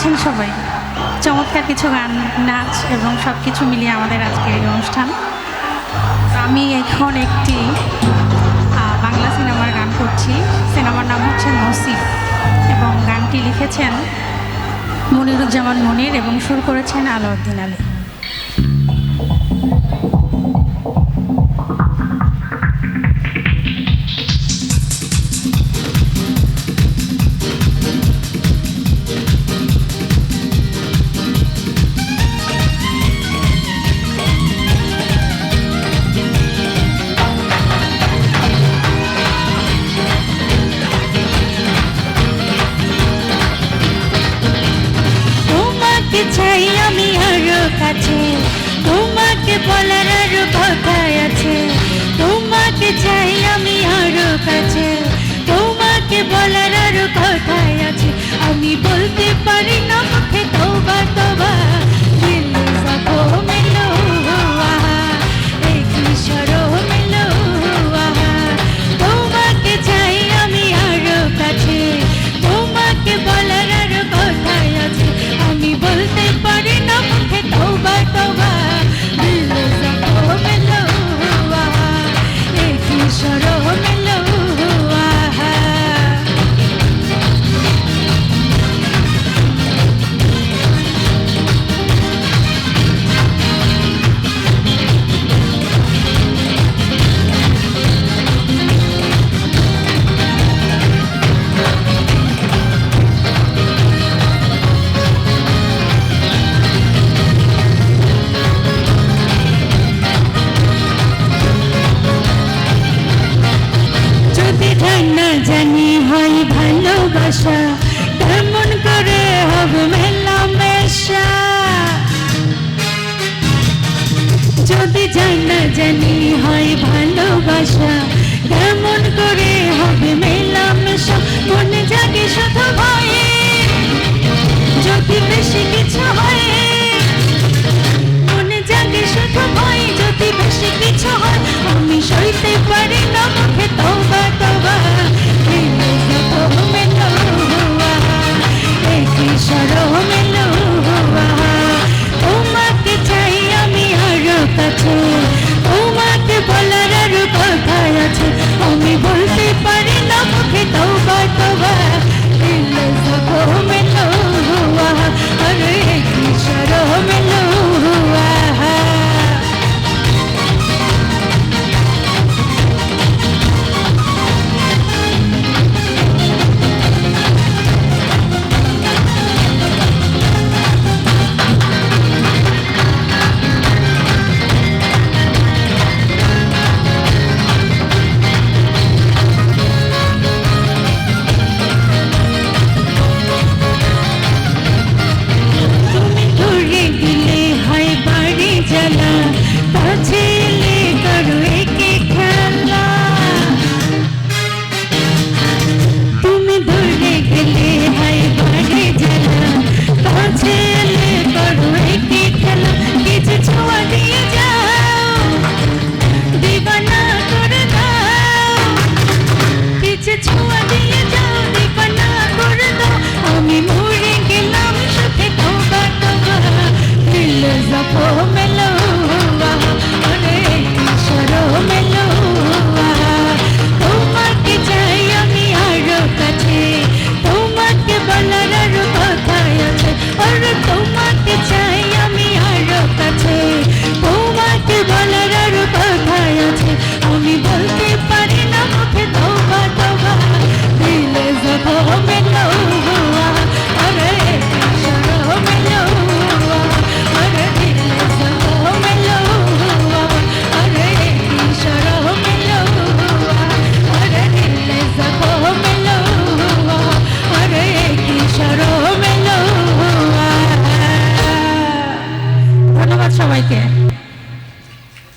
আছেন সবাই। চমৎকার কিছু গান, নাচ এবং সব কিছু মিলিয়ে আমাদের আজকের এই অনুষ্ঠান। আমি এখন একটি বাংলা সিনেমার গান করছি। সিনেমার নাম হচ্ছে নসিব এবং গানটি লিখেছেন মনিরুজ্জামান মনির এবং সুর করেছেন আলাউদ্দিন আলী। আমি আরও কাছে। তোমাকে বলার আরও কথাই জানা হয় ভালোবাসা তেমন করে হবে মেলামেশা? যদি জানা জানি হয় ভালোবাসা তেমন করে হবে মেলামেশা? মনে জাগে শুধু ভয়ে। যদি বেশি কিছু হয়, মনে জাগে শুধু ভয়। যদি বেশি কিছু হয়, আমি সইতে পারি না Oh,